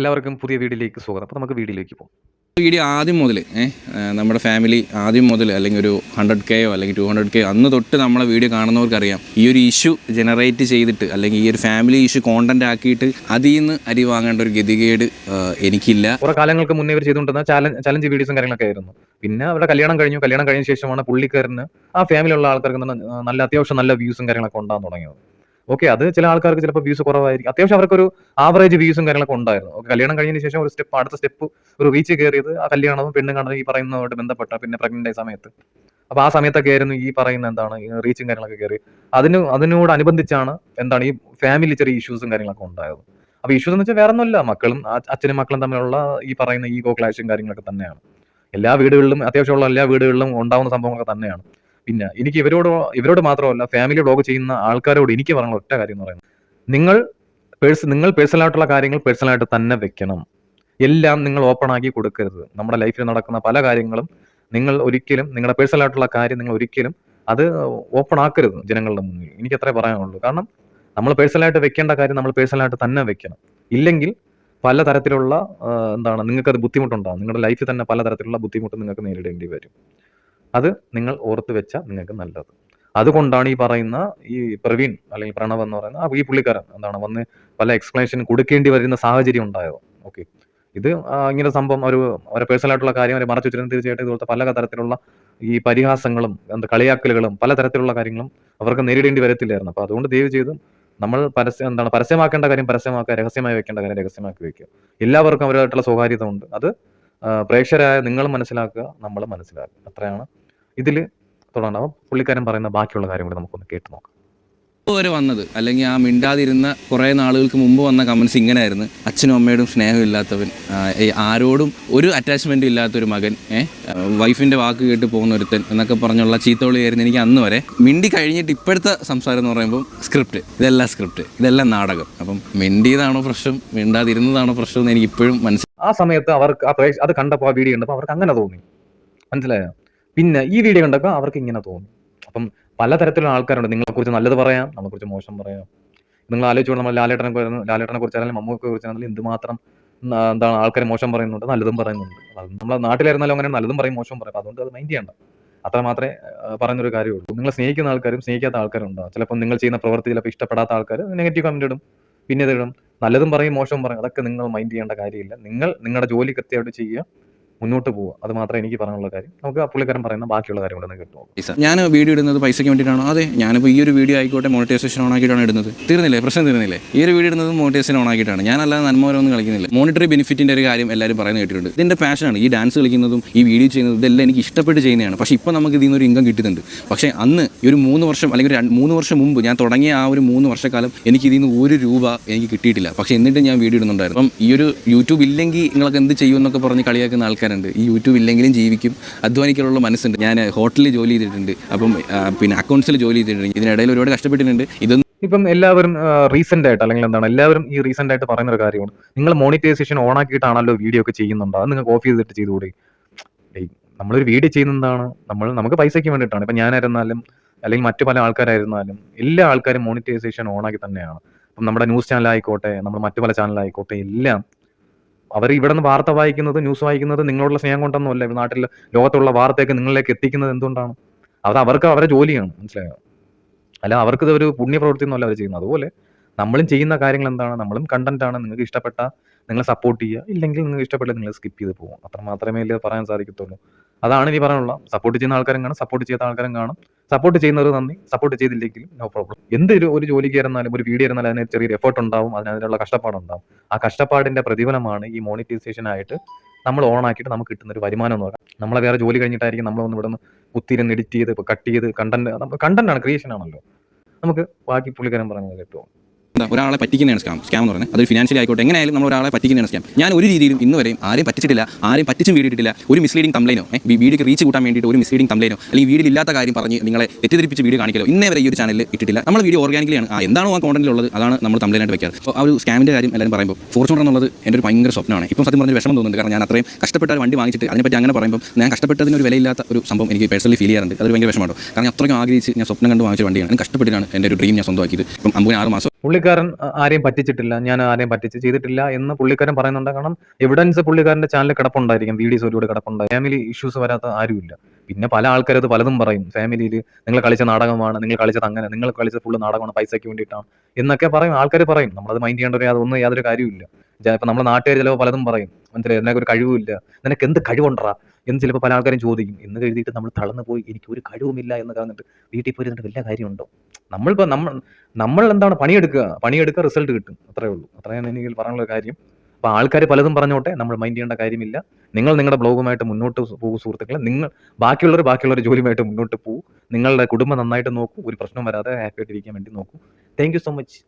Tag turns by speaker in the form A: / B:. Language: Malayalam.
A: എല്ലാവർക്കും പുതിയ വീഡിയോയിലേക്ക് സ്വാഗതം. അപ്പോൾ നമുക്ക് വീഡിയോയിലേക്ക് പോകാം.
B: വീഡിയോ ആദ്യം മുതൽ നമ്മുടെ ഫാമിലി ആദ്യം മുതൽ അല്ലെങ്കിൽ ഒരു ഹൺഡ്രഡ് കെയോ അല്ലെങ്കിൽ ടു ഹൺഡ്രഡ് കെയോ അന്ന് തൊട്ട് നമ്മളെ വീഡിയോ കാണുന്നവർക്കറിയാം. ഈ ഒരു ഇഷ്യൂ ജനറേറ്റ് ചെയ്തിട്ട് അല്ലെങ്കിൽ ഈ ഒരു ഫാമിലി ഇഷ്യൂ കോണ്ടന്റ് ആക്കിയിട്ട് അതിൽ നിന്ന് അരി വാങ്ങേണ്ട ഒരു ഗതികേട് എനിക്കില്ല.
A: കുറെ കാലങ്ങൾക്ക് മുന്നേ ഇവർ ചെയ്തുകൊണ്ടിരുന്ന ചാലഞ്ച് ചലഞ്ച് വീഡിയോസും കാര്യങ്ങളൊക്കെ ആയിരുന്നു. പിന്നെ അവരുടെ കല്യാണം കഴിഞ്ഞു. കല്യാണം കഴിഞ്ഞ ശേഷമാണ് പുള്ളിക്കാരന് ആ ഫാമിലിയുള്ള ആൾക്കാർക്ക് നല്ല അത്യാവശ്യം നല്ല വ്യൂസും കാര്യങ്ങളൊക്കെ ഉണ്ടാകാൻ തുടങ്ങിയത്. ഓക്കെ അത് ചില ആൾക്കാർക്ക് ചിലപ്പോൾ വ്യൂസ് കുറവായിരിക്കും. അത്യാവശ്യം അവർക്കൊരു ആവറേജ് വ്യൂസും കാര്യങ്ങളൊക്കെ ഉണ്ടായിരുന്നു. ഓക്കെ കല്യാണം കഴിഞ്ഞതിന് ശേഷം ഒരു സ്റ്റെപ്പ് അടുത്ത സ്റ്റെപ്പ് ഒരു റീച്ച് കയറിയത് ആ കല്യാണവും പെണ്ണും കാണുന്നത് ഈ പറയുന്നതുമായിട്ട് ബന്ധപ്പെട്ട പിന്നെ പ്രഗ്നന്റ് ആയ സമയത്ത്. അപ്പൊ ആ സമയത്തൊക്കെ ആയിരുന്നു ഈ പറയുന്ന എന്താണ് റീച്ചും കാര്യങ്ങളൊക്കെ കയറി. അതിന് അതിനോടനുബന്ധിച്ചാണ് എന്താണ് ഈ ഫാമിലി ചെറിയ ഇഷ്യൂസും കാര്യങ്ങളൊക്കെ ഉണ്ടായത്. അപ്പൊ ഇഷ്യൂസ് എന്ന് വെച്ചാൽ വേറെ ഒന്നുമില്ല മക്കളും അച്ഛനും മക്കളും തമ്മിലുള്ള ഈ പറയുന്ന ഈഗോ ക്ലാഷും കാര്യങ്ങളൊക്കെ തന്നെയാണ്. എല്ലാ വീടുകളിലും അത്യാവശ്യമുള്ള എല്ലാ വീടുകളിലും ഉണ്ടാവുന്ന സംഭവങ്ങളൊക്കെ തന്നെയാണ്. പിന്നെ എനിക്ക് ഇവരോട് ഇവരോട് മാത്രമല്ല ഫാമിലി ബ്ലോഗ് ചെയ്യുന്ന ആൾക്കാരോട് എനിക്ക് പറയാനുള്ള ഒറ്റ കാര്യം എന്ന് പറയുന്നത്. നിങ്ങൾ പേഴ്സ് നിങ്ങൾ പേഴ്സണൽ ആയിട്ടുള്ള കാര്യങ്ങൾ പേഴ്സണൽ ആയിട്ട് തന്നെ വെക്കണം. എല്ലാം നിങ്ങൾ ഓപ്പൺ ആക്കി കൊടുക്കരുത്. നമ്മുടെ ലൈഫിൽ നടക്കുന്ന പല കാര്യങ്ങളും നിങ്ങൾ ഒരിക്കലും നിങ്ങളുടെ പേഴ്സണൽ ആയിട്ടുള്ള കാര്യം നിങ്ങൾ ഒരിക്കലും അത് ഓപ്പൺ ആക്കരുത് ജനങ്ങളുടെ മുന്നിൽ. എനിക്ക് അത്രേ പറയാനുള്ളൂ. കാരണം നമ്മൾ പേഴ്സണലായിട്ട് വെക്കേണ്ട കാര്യം നമ്മൾ പേഴ്സണലായിട്ട് തന്നെ വെക്കണം. ഇല്ലെങ്കിൽ പല തരത്തിലുള്ള എന്താണ് നിങ്ങൾക്ക് അത് ബുദ്ധിമുട്ടുണ്ടാകും നിങ്ങളുടെ ലൈഫിൽ തന്നെ പല തരത്തിലുള്ള ബുദ്ധിമുട്ട് നിങ്ങൾക്ക് നേരിടേണ്ടി വരും. അത് നിങ്ങൾ ഓർത്ത് വെച്ചാൽ നിങ്ങൾക്ക് നല്ലത്. അതുകൊണ്ടാണ് ഈ പറയുന്ന ഈ പ്രവീൺ അല്ലെങ്കിൽ പ്രണവ് എന്ന് പറയുന്ന ഈ പുള്ളിക്കാരൻ എന്താണ് വന്ന് പല എക്സ്പ്ലനേഷൻ കൊടുക്കേണ്ടി വരുന്ന സാഹചര്യം ഉണ്ടായത്. ഓക്കെ ഇത് ഇങ്ങനെ സംഭവം ഒരു ഒരു പേഴ്സണൽ ആയിട്ടുള്ള കാര്യം അവരെ മറച്ചു വെച്ചിരുന്ന തീർച്ചയായിട്ടും ഇതുപോലത്തെ പല തരത്തിലുള്ള ഈ പരിഹാസങ്ങളും എന്താ കളിയാക്കലുകളും പല തരത്തിലുള്ള കാര്യങ്ങളും അവർക്ക് നേരിടേണ്ടി വരത്തില്ലായിരുന്നു. അപ്പോൾ അതുകൊണ്ട് ദയവ് ചെയ്തും നമ്മൾ പരസ്യം എന്താണ് പരസ്യമാക്കേണ്ട കാര്യം പരസ്യമാക്കുക രഹസ്യമായി വെക്കേണ്ട കാര്യം രഹസ്യമാക്കി വെക്കുക. എല്ലാവർക്കും അവരുമായിട്ടുള്ള സ്വകാര്യത ഉണ്ട് അത് പ്രേക്ഷകരായ നിങ്ങൾ മനസ്സിലാക്കുക നമ്മൾ മനസ്സിലാക്കുക. അത്രയാണ് ഇതിൽ തുടർന്ന് അപ്പം പുള്ളിക്കാരൻ പറയുന്ന ബാക്കിയുള്ള കാര്യം കൂടി നമുക്കൊന്ന് കേട്ട് നോക്കാം.
B: വരെ വന്നത് അല്ലെങ്കിൽ ആ മിണ്ടാതിരുന്ന കുറേ നാളുകൾക്ക് മുമ്പ് വന്ന കമൻസ് ഇങ്ങനെയായിരുന്നു. അച്ഛനും അമ്മയോടും സ്നേഹമില്ലാത്തവൻ ആരോടും ഒരു അറ്റാച്ച്മെന്റും ഇല്ലാത്തൊരു മകൻ വൈഫിന്റെ വാക്ക് കേട്ട് പോകുന്ന ഒരുത്തൻ എന്നൊക്കെ പറഞ്ഞുള്ള ചീത്തോളിയായിരുന്നു എനിക്ക് അന്ന് വരെ. മിണ്ടി കഴിഞ്ഞിട്ട് ഇപ്പോഴത്തെ സംസാരം എന്ന് പറയുമ്പോൾ സ്ക്രിപ്റ്റ് ഇതെല്ലാം സ്ക്രിപ്റ്റ് ഇതെല്ലാം നാടകം. അപ്പം മിണ്ടിയതാണോ പ്രശ്നം മിണ്ടാതിരുന്നതാണോ പ്രശ്നം എന്ന് എനിക്ക് ഇപ്പോഴും മനസ്സിലായി
A: ആ സമയത്ത് അവർക്ക് ആ അത് കണ്ടപ്പോൾ ആ വീഡിയോ കണ്ടപ്പോൾ അവർക്ക് അങ്ങനെ തോന്നി. മനസ്സിലായോ? പിന്നെ ഈ വീഡിയോ കണ്ടപ്പോൾ അവർക്ക് ഇങ്ങനെ തോന്നി. അപ്പം പലതരത്തിലുള്ള ആൾക്കാരുണ്ട്. നിങ്ങളെ കുറിച്ച് നല്ലത് പറയാം നമ്മളെ കുറിച്ച് മോശം പറയാം. നിങ്ങൾ ആലോചിച്ചോളൂ നമ്മൾ ലാലേട്ടനെ കുറിച്ച് ലാലേട്ടനെ കുറിച്ചാണെങ്കിലും മമ്മൂക്കെ കുറിച്ചാണെങ്കിലും എന്തുമാത്രം എന്താണ് ആൾക്കാർ മോശം പറയുന്നുണ്ട് നല്ലതും പറയുന്നുണ്ട്. നമ്മളെ നാട്ടിലായിരുന്നാലും അങ്ങനെ നല്ലതും പറയും മോശം പറയും. അതുകൊണ്ട് അത് മൈൻഡ് ചെയ്യണ്ട. അത്ര മാത്രമേ പറഞ്ഞൊരു കാര്യമുള്ളൂ. നിങ്ങൾ സ്നേഹിക്കുന്ന ആൾക്കാരും സ്നേഹിക്കാത്ത ആൾക്കാരും ഉണ്ടാവും ചിലപ്പോൾ നിങ്ങൾ ചെയ്യുന്ന പ്രവൃത്തി ചിലപ്പോൾ ഇഷ്ടപ്പെടാത്ത ആൾക്കാർ നെഗറ്റീവ് കമന്റ് ഇടും പിന്നെ ഇതിടും നല്ലതും പറയും മോശം പറയും. അതൊക്കെ നിങ്ങൾ മൈൻഡ് ചെയ്യേണ്ട കാര്യമില്ല. നിങ്ങൾ നിങ്ങളുടെ ജോലി കൃത്യമായിട്ട് ചെയ്യുക. മുന്നോട്ട് പോവുക. അത് മാത്രമേ എനിക്ക് പറയാനുള്ള കാര്യം. നമുക്ക് ആ പുള്ളിക്കാരൻ പറയുന്ന ബാക്കിയുള്ള കാര്യം കൂടെ ഒന്ന് കേട്ടു നോക്കാം.
B: ഞാൻ വീഡിയോ ഇടുന്നത് പൈസയ്ക്ക് വേണ്ടിയിട്ടാണോ? അതെ ഞാനിപ്പോൾ ഈ ഒരു വീഡിയോ ആയിക്കോട്ടെ മോണിറ്റൈസേഷൻ ഓൺ ആക്കിയിട്ടാണ് ഇടുന്നത്. തീർന്നില്ലേ? പ്രശ്നം തീർന്നില്ലേ? ഈ ഒരു വീഡിയോ ഇടുന്നത് മോണിറ്റൈസേഷൻ ഓൺ ആക്കിയിട്ടാണ്. അല്ലാതെ ഒന്നും കളിക്കുന്നില്ല. മോണിറ്ററി ബെനിഫിറ്റിന്റെ ഒരു കാര്യം എല്ലാവരും പറയുന്നത് കേട്ടിട്ടുണ്ട്. ഇതിന്റെ പാഷനാണ് ഈ ഡാൻസ് കളിക്കുന്നതും ഈ വീഡിയോ ചെയ്യുന്നതും ഇതെല്ലാം എനിക്ക് ഇഷ്ടപ്പെട്ട് ചെയ്യുന്നതാണ്. പക്ഷേ ഇപ്പോൾ നമുക്ക് ഇതിൽ നിന്നൊരു ഇൻകം കിട്ടുന്നുണ്ട്. പക്ഷേ അന്ന് ഈ ഒരു മൂന്ന് വർഷം അല്ലെങ്കിൽ മൂന്ന് വർഷം മുമ്പ് ഞാൻ തുടങ്ങിയ ആ ഒരു മൂന്ന് വർഷക്കാലം എനിക്ക് ഇതിൽ നിന്ന് ഒരു രൂപ എനിക്ക് കിട്ടിയിട്ടില്ല. പക്ഷേ എന്നിട്ട് ഞാൻ വീഡിയോ ഇടുന്നുണ്ടായിരുന്നു. അപ്പം ഈ ഒരു യൂട്യൂബ് ഇല്ലെങ്കിൽ നിങ്ങൾക്ക് എന്ത് ചെയ്യുമെന്നൊക്കെ പറഞ്ഞ് കളിയാക്കുന്ന ആൾക്കാരുണ്ട്. ഈ യൂട്യൂബ് ഇല്ലെങ്കിലും ജീവിക്കും. അധ്വാനിക്കാനുള്ള മനസ്സുണ്ട്. ഞാൻ ഹോട്ടലിൽ ജോലി ചെയ്തിട്ടുണ്ട്. അപ്പം പിന്നെ അക്കൗണ്ട്സിൽ ജോലി ചെയ്തിട്ടുണ്ട്. ഇതിനിടയിൽ ഒരുപാട് കഷ്ടപ്പെട്ടിട്ടുണ്ട്. ഇതൊന്നും
A: ഇപ്പം എല്ലാവരും റീസെന്റ് ആയിട്ട് അല്ലെങ്കിൽ എന്താണ് എല്ലാവരും ഈ റീസെന്റ് ആയിട്ട് പറയുന്ന ഒരു കാര്യമാണ് നിങ്ങൾ മോണിറ്റൈസേഷൻ ഓൺ ആക്കിയിട്ടാണല്ലോ വീഡിയോ ഒക്കെ ചെയ്യുന്നുണ്ടോ? അത് നിങ്ങൾക്ക് ഓഫ് ചെയ്തിട്ട് ചെയ്തുകൂടെ? നമ്മളൊരു വീഡിയോ ചെയ്യുന്നതാണ് നമ്മൾ നമുക്ക് പൈസയ്ക്ക് വേണ്ടിയിട്ടാണ്. ഇപ്പം ഞാനായിരുന്നാലും അല്ലെങ്കിൽ മറ്റു പല ആൾക്കാരായിരുന്നാലും എല്ലാ ആൾക്കാരും മോണിറ്റൈസേഷൻ ഓൺ ആക്കി തന്നെയാണ്. ഇപ്പം നമ്മുടെ ന്യൂസ് ചാനൽ ആയിക്കോട്ടെ നമ്മുടെ മറ്റു പല ചാനലായിക്കോട്ടെ എല്ലാം അവർ ഇവിടെ നിന്ന് വാർത്ത വായിക്കുന്നത് ന്യൂസ് വായിക്കുന്നത് നിങ്ങളോടുള്ള സ്നേഹം കൊണ്ടൊന്നുമല്ല. നാട്ടിൽ ലോകത്തുള്ള വാർത്തയൊക്കെ നിങ്ങളിലേക്ക് എത്തിക്കുന്നത് എന്തുകൊണ്ടാണ്? അത് അവർക്ക് അവരെ ജോലിയാണ് മനസ്സിലായോ? അല്ല അവർക്ക് ഒരു പുണ്യപ്രവൃത്തി ഒന്നുമല്ല അവർ ചെയ്യുന്നത്. അതുപോലെ നമ്മളും ചെയ്യുന്ന കാര്യങ്ങൾ എന്താണ്? നമ്മളും കണ്ടന്റ് ആണ്. നിങ്ങൾക്ക് ഇഷ്ടപ്പെട്ട നിങ്ങൾ സപ്പോർട്ട് ചെയ്യുക. ഇല്ലെങ്കിൽ നിങ്ങൾക്ക് ഇഷ്ടപ്പെട്ടില്ല നിങ്ങൾ സ്കിപ്പ് ചെയ്ത് പോകും അത്ര മാത്രമേ പറയാൻ സാധിക്കത്തുള്ളൂ. അതാണ് ഇനി പറയാനുള്ള സപ്പോർട്ട് ചെയ്യുന്ന ആൾക്കാരും കാണും സപ്പോർട്ട് ചെയ്യാത്ത ആൾക്കാരും കാണും. സപ്പോർട്ട് ചെയ്യുന്നവർ നന്ദി. സപ്പോർട്ട് ചെയ്തില്ലെങ്കിലും നോ പ്രോബ്ലം എന്ത് ഒരു ജോലിക്ക് ഇരുന്നാലും ഒരു വീഡിയോ ഇരുന്നാലും അതിന് ചെറിയൊരു എഫേർട്ട് ഉണ്ടാവും അതിന് അതിനുള്ള കഷ്ടപ്പാടുണ്ടാവും ആ കഷ്ടപ്പാടിന്റെ പ്രതിഫലമാണ് ഈ മോണിറ്റൈസേഷൻ ആയിട്ട് നമ്മൾ ഓൺ ആക്കിയിട്ട് നമുക്ക് കിട്ടുന്ന ഒരു വരുമാനം എന്ന് പറയാം നമ്മളെ വേറെ ജോലി കഴിഞ്ഞിട്ടായിരിക്കും നമ്മൾ ഒന്ന് ഇവിടെ നിന്ന് കുത്തിരുന്ന് എഡിറ്റ് ചെയ്ത് കട്ട് ചെയ്ത് കണ്ടന്റ് കണ്ടന്റ് ആണ് ക്രിയേഷൻ ആണല്ലോ. നമുക്ക് ബാക്കി പുള്ളിക്കാരൻ പറയുന്നത് കേട്ടോ.
B: എന്താ ഒരാളെ പറ്റിക്കുന്നതാണ് സ്കാം സ്കാം എന്ന് പറയുന്നത് അതൊരു ഫിനാൻഷ്യലി ആയിക്കോട്ടെ എങ്ങനെയായാലും നമ്മൾ ഒരാളെ പറ്റിക്കുന്നതാണ് സ്കാം ഞാൻ ഒരു രീതിയിലും ഇന്ന് വരെയും ആരെയും പറ്റിച്ചിട്ടില്ല ആരെയും പറ്റിച്ചും വീടിയിട്ടില്ല ഒരു മിസ്ലീഡിംഗ് തംപ്ലൈനോ വീഡിയോക്ക് റീച്ച് കൂട്ടാൻ വേണ്ടിയിട്ട് ഒരു മിസ്ലീഡിംഗ് തംപ്ലൈനോ അല്ലെങ്കിൽ വീഡിയോ ഇല്ലാത്ത കാര്യം പറഞ്ഞ് നിങ്ങളെ തെറ്റിദ്ധരിപ്പിച്ച് വീഡിയോ കാണിക്കലോ ഇന്നേ വരെ ഈ ഒരു ചാനലിൽ ഇട്ടിട്ടില്ല. നമ്മൾ വീഡിയോ ഓർഗാനിക്കലാണ് ആ എന്താണോ ആ കോണ്ടന്റിലുള്ളത് അതാണ് നമ്മൾ തംപ്ലൈനായിട്ട് വെക്കാറ്. അപ്പോൾ ആ ഒരു സ്കാമിന്റെ കാര്യം എല്ലാവരും പറയുമ്പോൾ ഫോർച്യൂണർ എന്നുള്ളത് എന്റെ ഒരു ഭയങ്കര സ്വപ്നമാണ്. ഇപ്പം സത്യം പറഞ്ഞ വിഷമം തോന്നുന്നുണ്ട്. കാരണം ഞാൻ അത്രയും കഷ്ടപ്പെട്ട വണ്ടി വാങ്ങിച്ചിട്ട് അതിനെപ്പറ്റി അങ്ങനെ പറയുമ്പോൾ ഞാൻ കഷ്ടപ്പെട്ടതിന് ഒരു വിലയില്ലാത്ത ഒരു സംഭവം എനിക്ക് പേഴ്സണലി ഫീൽ ചെയ്യാറുണ്ട്. അതൊരു ഭയങ്കര വിഷമമാണ്. കാരണം അത്രയും ആഗ്രഹിച്ച് ഞാൻ സ്വപ്നം കണ്ട് വാങ്ങിച്ച വണ്ടിയാണ്. കഷ്ടപ്പെട്ടിട്ടാണ് എന്റെ ഒരു ഡ്രീം ഞാൻ സ്വന്തമാക്കിയത്. ഇപ്പം അമ്പതിന് ആറ് മാസം
A: പുള്ളിക്കാരൻ ആരെയും പറ്റിച്ചിട്ടില്ല ഞാൻ ആരെയും പറ്റിച്ച് ചെയ്തിട്ടില്ല എന്ന് പുള്ളിക്കാരൻ പറയുന്നുണ്ട്. കാരണം എവിഡൻസ് പുള്ളിക്കാരന്റെ ചാനലിൽ കിടപ്പുണ്ടായിരിക്കും വീഡിയോസ് ഒരുപാട് കിടപ്പുണ്ടായി. ഫാമിലി ഇഷ്യൂസ് വരാത്ത ആരുമില്ല. പിന്നെ പല ആൾക്കാരത് പലതും പറയും. ഫാമിലിയിൽ നിങ്ങൾ കളിച്ച നാടകമാണ് നിങ്ങൾ കളിച്ചത് അങ്ങനെ നിങ്ങൾ കളിച്ച ഫുള്ള് നാടകമാണ് പൈസയ്ക്ക് വേണ്ടിയിട്ടാണ് എന്നൊക്കെ പറയും. ആൾക്കാർ പറയും നമ്മളത് മൈൻഡ് ചെയ്യേണ്ട ഒരു അതൊന്നും യാതൊരു കാര്യമില്ല ഇപ്പം നമ്മുടെ നാട്ടുകാർ ചിലപ്പോൾ പലതും പറയും. മനസ്സിലായി? എന്നൊക്കെ ഒരു കഴിവില്ല നിനക്ക് എന്ത് കഴിവുണ്ടാ എന്ന് ചിലപ്പോൾ പല ആൾക്കാരും ചോദിക്കും. എന്ന് കരുതിയിട്ട് നമ്മൾ തളർന്നു പോയി എനിക്ക് ഒരു കഴിവുമില്ല എന്ന് പറഞ്ഞിട്ട് വീട്ടിൽ പോയി വലിയ കാര്യമുണ്ടോ? നമ്മളിപ്പോൾ നമ്മൾ നമ്മൾ എന്താണ് പണിയെടുക്കുക? പണിയെടുക്കുക റിസൾട്ട് കിട്ടും. അത്രേ ഉള്ളൂ. അത്രയാണ് എനിക്ക് പറയാനുള്ള കാര്യം. അപ്പോൾ ആൾക്കാർ പലതും പറഞ്ഞോട്ടെ. നമ്മൾ മൈൻഡ് ചെയ്യേണ്ട കാര്യമില്ല. നിങ്ങൾ നിങ്ങളുടെ ബ്ലോഗുമായിട്ട് മുന്നോട്ട് പോകും സുഹൃത്തുക്കളെ. നിങ്ങൾ ബാക്കിയുള്ളവർ ബാക്കിയുള്ളവർ ജോലിയുമായിട്ട് മുന്നോട്ട് പോകും. നിങ്ങളുടെ കുടുംബം നന്നായിട്ട് നോക്കൂ. ഒരു പ്രശ്നം വരാതെ ഹാപ്പി ആയിട്ട് ഇരിക്കാൻ വേണ്ടി നോക്കൂ. Thank so much